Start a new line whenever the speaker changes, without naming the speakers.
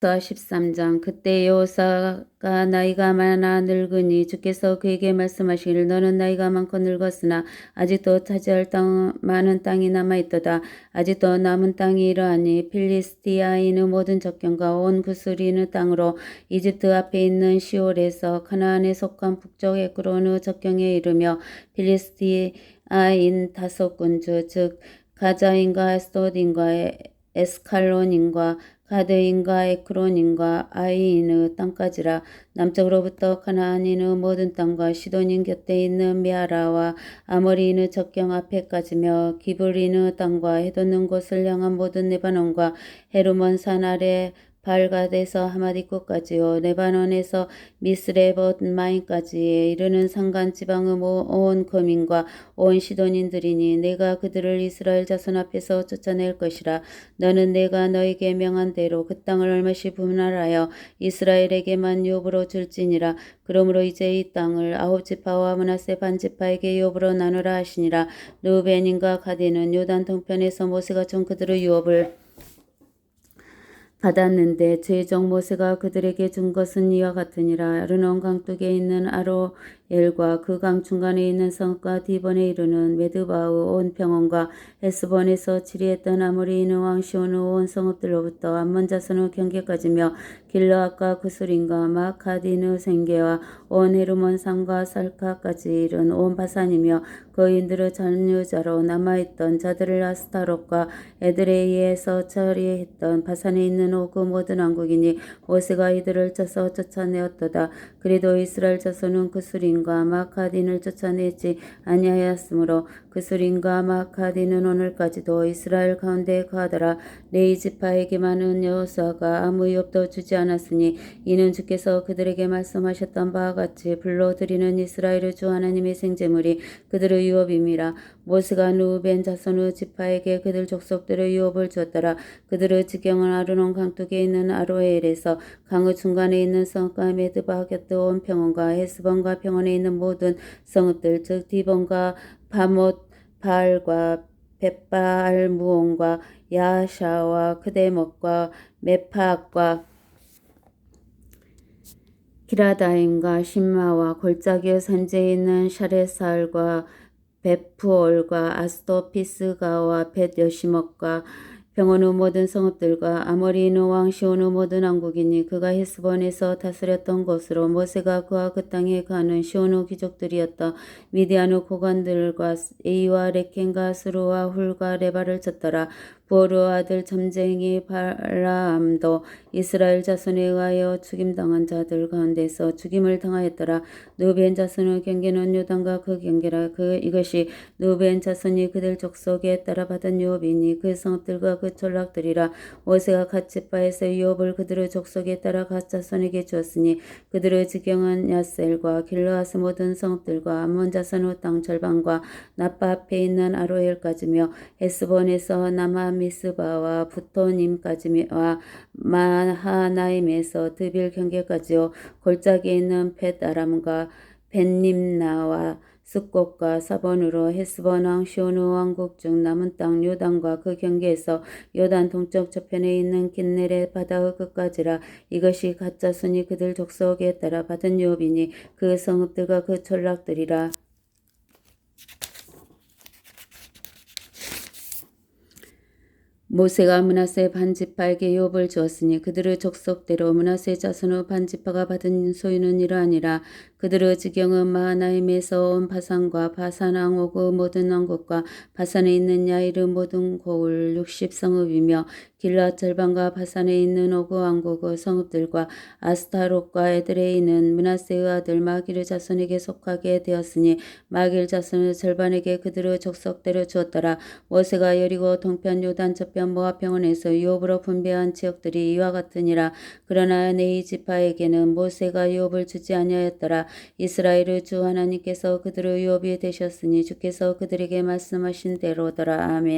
사 13장 그때 여호사가 나이가 많아 늙으니 주께서 그에게 말씀하시기를 너는 나이가 많고 늙었으나 아직도 차지할 땅 많은 땅이 남아 있도다. 아직도 남은 땅이 이러하니 필리스티아인의 모든 적경과 온 구스리는 땅으로 이집트 앞에 있는 시올에서 가나안에 속한 북쪽 에크론의 적경에 이르며 필리스티아인 다섯 군주 즉 가자인과 에스돗인과 에스칼론인과 가드인과 에크론인과 아이인의 땅까지라 남쪽으로부터 가나안인의 모든 땅과 시돈인 곁에 있는 미아라와 아모리인의 적경 앞에까지며 기브리인의 땅과 해돋는 곳을 향한 모든 레바논과 헤르몬 산 아래 발갓에서 하마디코까지요 레바논에서 미스레봇 마인까지에 이르는 산간 지방의 온 거민과 온 시돈인들이니 내가 그들을 이스라엘 자손 앞에서 쫓아낼 것이라. 너는 내가 너에게 명한 대로 그 땅을 얼마씩 분할하여 이스라엘에게만 욥으로 줄지니라. 그러므로 이제 이 땅을 아홉 지파와 문하세 반 지파에게 욥으로 나누라 하시니라. 누벤인과 가디는 요단 동편에서 모세가 좀 그들의 유업을 받았는데 제정 모세가 그들에게 준 것은 이와 같으니라. 르논 강둑에 있는 아로엘과 그 강 중간에 있는 성과 디본에 이르는 메드바의 온 평원과 헤스본에서 치리했던 아모리인의 왕 시온의 온 성읍들로부터 암몬 자손의 경계까지며 길르앗과 구슬인과 마카딘의 생계와 온 헤르몬 산과 살카까지 이른 온 바산이며 거인들의 잔유자로 남아있던 자들을 아스타롯과 에드레이에서 처리했던 바산에 있는 오그 모든 왕국이니 모세가 이들을 쳐서 쫓아내었도다. 그래도 이스라엘 자손은 그술인과 마카딘을 쫓아내지 아니하였으므로 그술인과 마카딘은 오늘까지도 이스라엘 가운데 거하더라. 레이 지파에게만은 여호수아가 아무 위협도 주지 않았으니 이는 주께서 그들에게 말씀하셨던 바와 같이 불러 드리는 이스라엘의 주 하나님의 생제물이 그들의 유업임이라 모세가 누벤 자손의 지파에게 그들 족속들의 유업을 주었더라 그들의 지경은 아르논 강둑에 있는 아로엘에서 강의 중간에 있는 성과 메드바 곁에 온 평원과 헤스본과 평원에 있는 모든 성읍들 즉 디본과 바못 바알과 벳바알 무온과 야샤와 크데목과 메파악과 기라다임과 신마와 골짜기의 산지에 있는 샤레살과 베프올과 아스토피스가와 벳여시목과 병원의 모든 성읍들과 아모리인의 왕 시온의 모든 왕국이니 그가 헤스본에서 다스렸던 곳으로 모세가 그와 그 땅에 가는 시온의 귀족들이었다. 미디안의 고관들과 에이와 레켄과 스루와 훌과 레바를 쳤더라. 보르 아들 점쟁이 발라암도 이스라엘 자손에 의하여 죽임당한 자들 가운데서 죽임을 당하였더라. 누벤 자손의 경계는 요단과 그 경계라. 그 이것이 누벤 자손이 그들 족속에 따라 받은 유업이니 그 성읍들과 그 전락들이라. 모세가 갓지바에서 유업을 그들의 족속에 따라 갓 자손에게 주었으니 그들의 지경은 야셀과 길르아스 모든 성읍들과 암몬 자손의 땅 절반과 나파 앞에 있는 아로엘까지며 에스본에서 남아 미스바와 부토님까지와 마하나임에서 드빌 경계까지요 골짜기에 있는 벳아람과 벤님나와 습곡과 사본으로 헤스본 왕 시온의 왕국 중 남은 땅 요단과 그 경계에서 요단 동쪽 저편에 있는 긴네레 바다의 끝까지라. 이것이 가짜 순이 그들 족속에 따라 받은 유업이니 그 성읍들과 그 전락들이라 모세가 문하세 반지파에게 욥을 주었으니 그들의 족속대로 문하세 자손의 반지파가 받은 소유는 이러하니라. 그들의 지경은 마하나임에서 온 바산과 바산 왕옥의 모든 왕국과 바산에 있는 야이르 모든 고을 육십 성읍이며 길라 절반과 바산에 있는 오그 왕국의 성읍들과 아스타롯과 에드레이는 문하세의 아들 마길의 자손에게 속하게 되었으니 마길 자손의 절반에게 그들의 족속대로 주었더라 모세가 여리고 동편 요단 저편 모아병원에서 유업으로 분배한 지역들이 이와 같으니라. 그러나 네이 지파에게는 모세가 유업을 주지 아니하였더라. 이스라엘의 주 하나님께서 그들의 유업이 되셨으니 주께서 그들에게 말씀하신 대로더라. 아멘.